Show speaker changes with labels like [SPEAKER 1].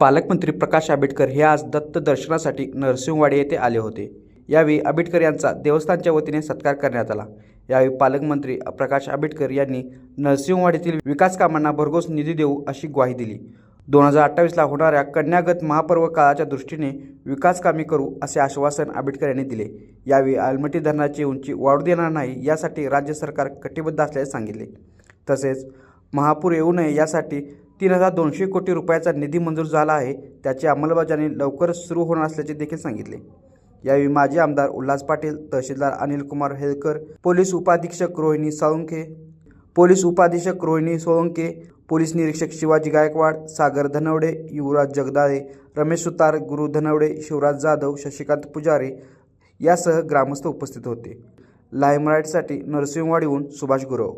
[SPEAKER 1] पालकमंत्री प्रकाश आंबेडकर हे आज दत्त दर्शनासाठी नरसिंहवाडी येथे आले होते. यावेळी आंबेडकर यांचा देवस्थानच्या वतीने सत्कार करण्यात आला. यावेळी पालकमंत्री प्रकाश आंबेडकर यांनी नरसिंहवाडीतील विकास कामांना भरघोस निधी देऊ अशी ग्वाही दिली. दोन हजार अठ्ठावीसला होणाऱ्या कन्यागत महापर्व काळाच्या दृष्टीने विकास कामे करू असे आश्वासन आंबेडकर यांनी दिले. यावेळी आलमटी धरणाची उंची वाढू देणार नाही यासाठी राज्य सरकार कटिबद्ध असल्याचे सांगितले. तसेच महापूर येऊ नये यासाठी तीन हजार दोनशे कोटी रुपयाचा निधी मंजूर झाला आहे. त्याची अंमलबजावणी लवकरच सुरू होणार असल्याचे देखील सांगितले. यावेळी माजी आमदार उल्हास पाटील तहसीलदार अनिल कुमार हेलकर पोलीस उपाधीक्षक रोहिणी साळुंखे पोलीस उपाधीक्षक रोहिणी सोळंके पोलीस निरीक्षक शिवाजी गायकवाड सागर धनवडे युवराज जगदाळे रमेश सुतार गुरु धनवडे शिवराज जाधव शशिकांत पुजारी यासह ग्रामस्थ उपस्थित होते. लाईमराईटसाठी नरसिंहवाडीहून सुभाष गुरव.